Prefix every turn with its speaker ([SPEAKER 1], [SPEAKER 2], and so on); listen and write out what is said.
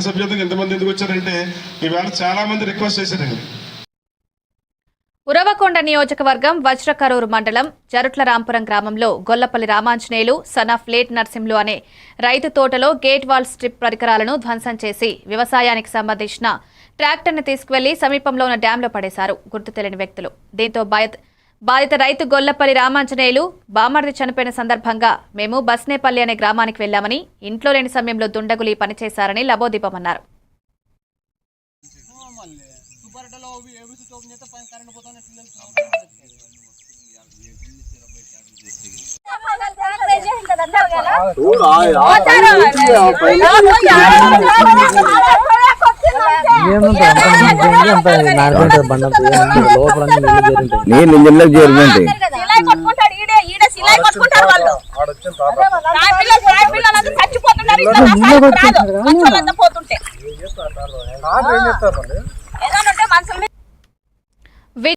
[SPEAKER 1] సభ్యతకు ఎంతమంది ఎందుకు వచ్చారంటే ఈవేళ చాలా మంది రిక్వెస్ట్ చేశారండి
[SPEAKER 2] ఉరవకొండ నియోజకవర్గం వజ్రకరూరు మండలం జరుట్ల రాంపురం గ్రామంలో Gollapalli Ramanjaneyulu son of late Narsimlu అనే రైతు తోటలో గేట్ వాల్ స్ట్రిప్ పరికరాలను ధ్వంసం చేసి వ్యవసాయానికి సంబంధించిన ట్రాక్టర్ను తీసుకువెళ్ళి సమీపంలో ఉన్న డ్యాంలో పడేశారు గుర్తు తెలియని వ్యక్తులు. దీంతో బాధిత బాధిత రైతు గొల్లపల్లి రామాంజనేయులు బామర్ది చనిపోయిన సందర్భంగా మేము బస్నేపల్లి అనే గ్రామానికి వెళ్ళామని ఇంట్లో లేని సమయంలో దుండగులు ఈ పని చేశారని లబోదీపమన్నారు
[SPEAKER 3] పిల్లలు
[SPEAKER 4] నా పిల్లలందరూ చచ్చిపోతున్నారు